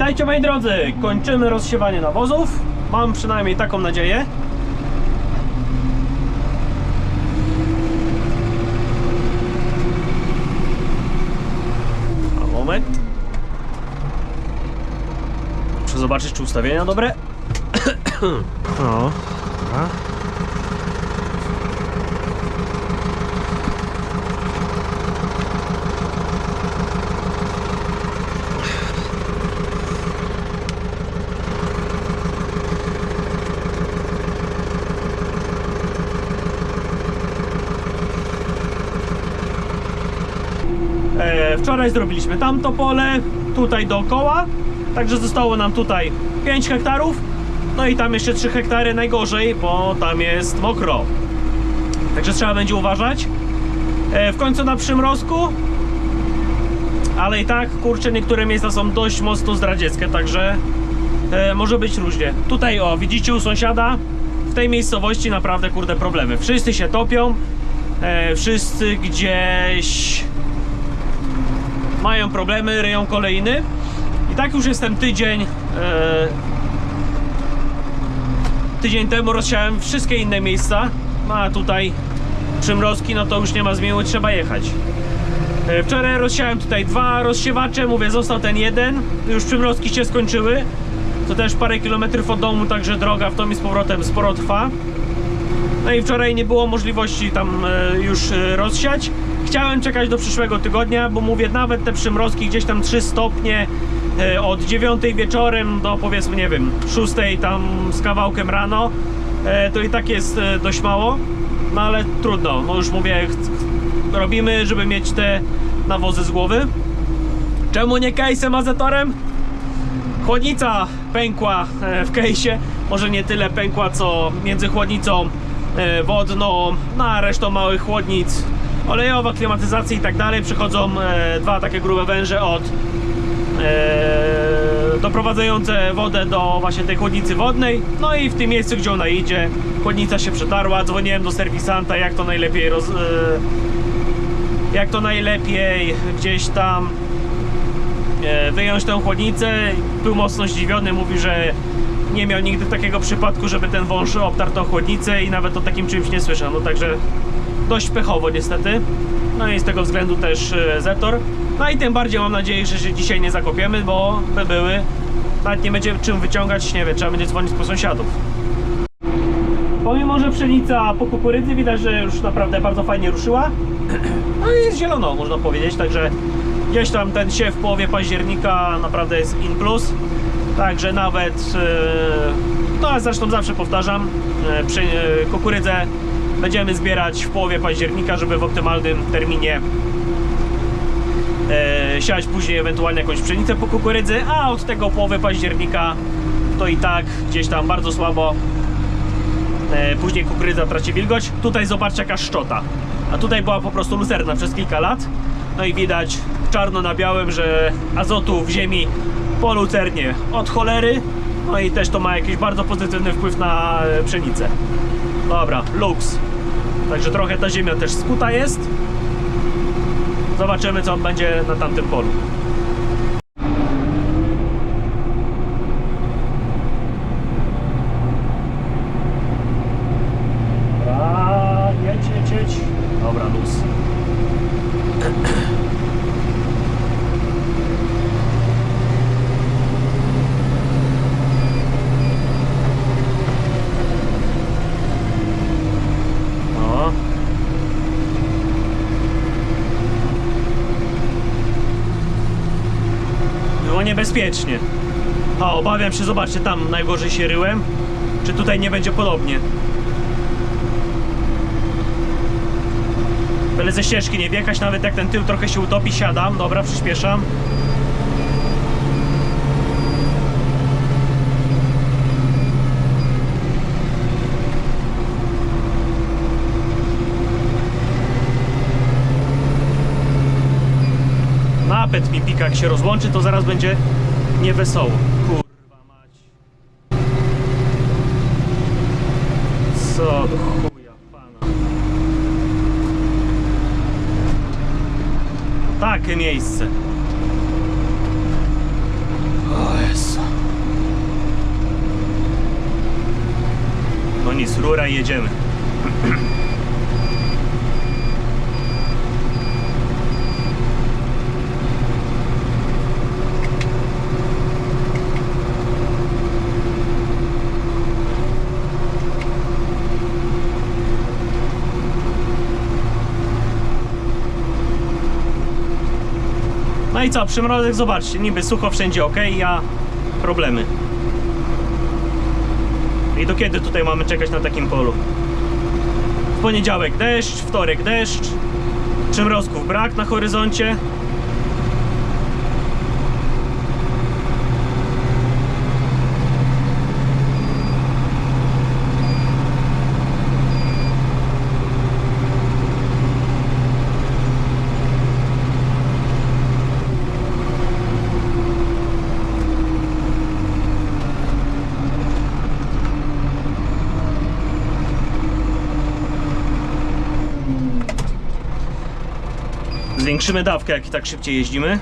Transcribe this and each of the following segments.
Witajcie moi drodzy, kończymy rozsiewanie nawozów. Mam przynajmniej taką nadzieję. A moment. Muszę zobaczyć, czy ustawienia dobre. No. Dobra. E, wczoraj zrobiliśmy tamto pole, tutaj dookoła, także zostało nam tutaj 5 hektarów, no i tam jeszcze 3 hektary najgorzej, bo tam jest mokro. Także trzeba będzie uważać. E, w końcu na przymrozku, ale i tak, kurczę, niektóre miejsca są dość mocno zdradzieckie, także e, może być różnie. Tutaj, o, widzicie u sąsiada, w tej miejscowości naprawdę, kurde, problemy. Wszyscy się topią, e, wszyscy gdzieś mają problemy, ryją kolejny. I tak już jestem tydzień. E, tydzień temu rozsiałem wszystkie inne miejsca. No a tutaj przymrozki, no to już nie ma zmiany, trzeba jechać. E, wczoraj rozsiałem tutaj dwa rozsiewacze, mówię, został ten jeden. Już przymrozki się skończyły. To też parę kilometrów od domu, także droga w tom i z powrotem sporo trwa. No i wczoraj nie było możliwości tam e, już e, rozsiać. Chciałem czekać do przyszłego tygodnia, bo mówię, nawet te przymrozki gdzieś tam 3 stopnie e, od 9 wieczorem do powiedzmy, nie wiem, 6 tam z kawałkiem rano, to i tak jest dość mało. No ale trudno, no już mówię, robimy, żeby mieć te nawozy z głowy. Czemu nie case'em azetorem? Chłodnica pękła w kejsie. Może nie tyle pękła, co między chłodnicą e, wodną, no a resztą małych chłodnic, olejowa, klimatyzacja i tak dalej. Przychodzą e, dwa takie grube węże od e, doprowadzające wodę do właśnie tej chłodnicy wodnej. No i w tym miejscu, gdzie ona idzie, chłodnica się przetarła. Dzwoniłem do serwisanta, jak to najlepiej roz, jak to najlepiej gdzieś tam wyjąć tę chłodnicę. Był mocno zdziwiony, mówi, że nie miał nigdy takiego przypadku, żeby ten wąż obtarł chłodnicę i nawet o takim czymś nie słyszał. No także dość pechowo niestety. No i z tego względu też e, Zetor. No i tym bardziej mam nadzieję, że się dzisiaj nie zakopiemy, bo by były. Nawet nie będzie czym wyciągać, nie wiem, trzeba będzie dzwonić po sąsiadów. Pomimo, że pszenica po kukurydzy widać, że już naprawdę bardzo fajnie ruszyła. No i jest zielono, można powiedzieć, także gdzieś tam ten siew w połowie października naprawdę jest in plus. Także nawet, e, no a zresztą zawsze powtarzam, przy, e, kukurydzę będziemy zbierać w połowie października, żeby w optymalnym terminie e, siać później ewentualnie jakąś pszenicę po kukurydzy, a od tego połowy października to i tak gdzieś tam bardzo słabo Później kukurydza traci wilgoć. Tutaj zobaczcie jaka szczota. A tutaj była po prostu lucerna przez kilka lat. No i widać czarno na białym, że azotu w ziemi po lucernie od cholery. No i też to ma jakiś bardzo pozytywny wpływ na e, pszenicę. Dobra, luks. Także trochę ta ziemia też skuta jest. Zobaczymy co będzie na tamtym polu. Dobra, jedź, jedź, jedź. Dobra, luz. No. Było niebezpiecznie. A, obawiam się, zobaczcie, tam najgorzej się ryłem. Czy tutaj nie będzie podobnie? Byle ze ścieżki nie wjechać, nawet jak ten tył trochę się utopi, siadam. Dobra, przyspieszam. tapet mi pika, jak się rozłączy, to zaraz będzie niewesoło. Kurwa mać. Co do chuja pana. Takie miejsce. O Jezu. No nic, rura i jedziemy. No i co, przymrozek, zobaczcie, niby sucho wszędzie ok, a problemy. I do kiedy tutaj mamy czekać na takim polu? W poniedziałek deszcz, wtorek deszcz, przymrozków brak na horyzoncie. Zwiększymy dawkę, jak i tak szybciej jeździmy.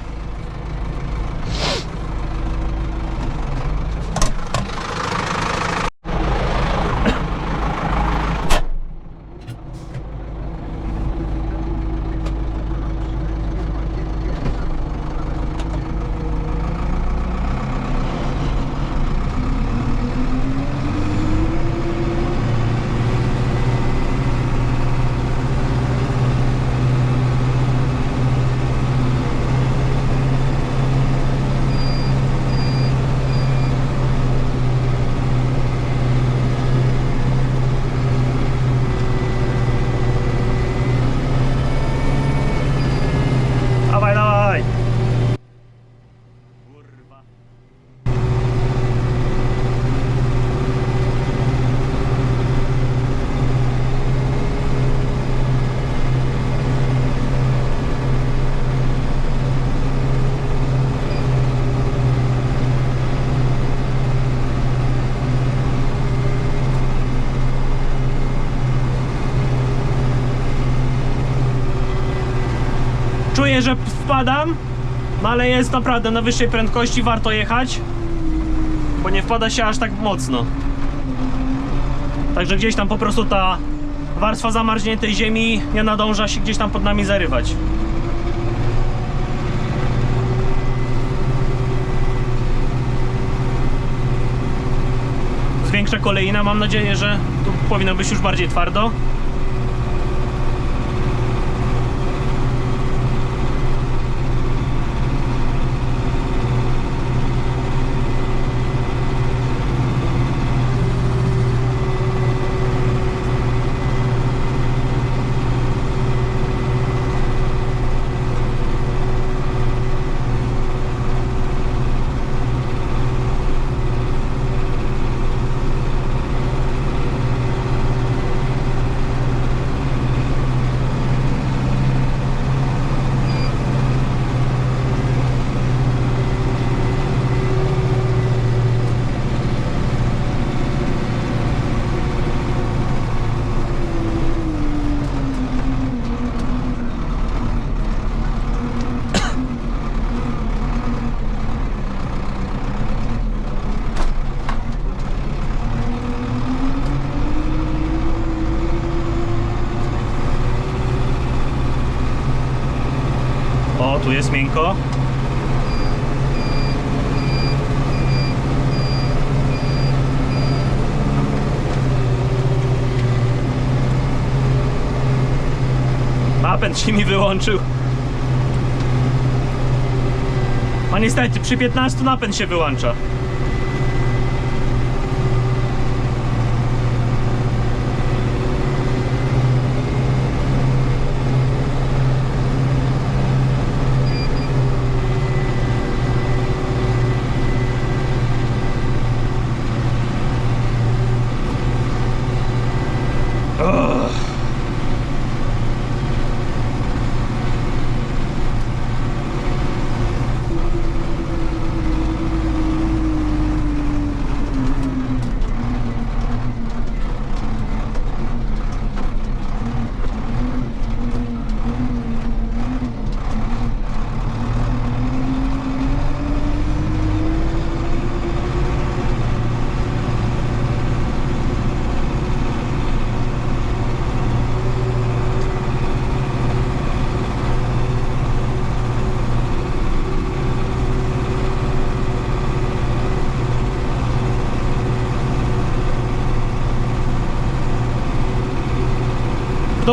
Że wpadam, ale jest naprawdę na wyższej prędkości, warto jechać, bo nie wpada się aż tak mocno. Także gdzieś tam po prostu ta warstwa zamarzniętej ziemi nie nadąża się gdzieś tam pod nami zarywać. Zwiększa kolejna, mam nadzieję, że tu powinno być już bardziej twardo. O, tu jest miękko. Napęd się mi wyłączył. A niestety, przy 15 napęd się wyłącza.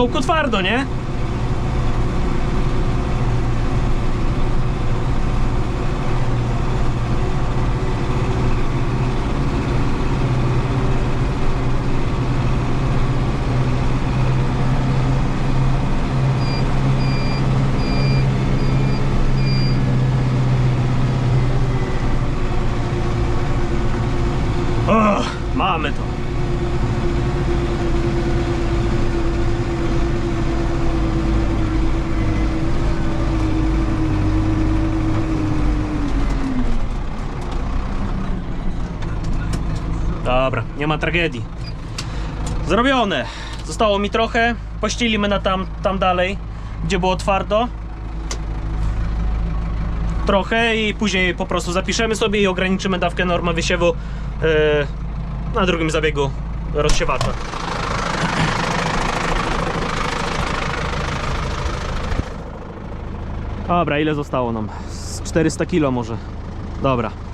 Dołku twardo, nie? O, mamy to. Dobra, nie ma tragedii. Zrobione. Zostało mi trochę. Pościelimy na tam, tam dalej, gdzie było twardo. Trochę i później po prostu zapiszemy sobie i ograniczymy dawkę normy wysiewu yy, na drugim zabiegu rozsiewacza. Dobra, ile zostało nam? Z 400 kilo może. Dobra.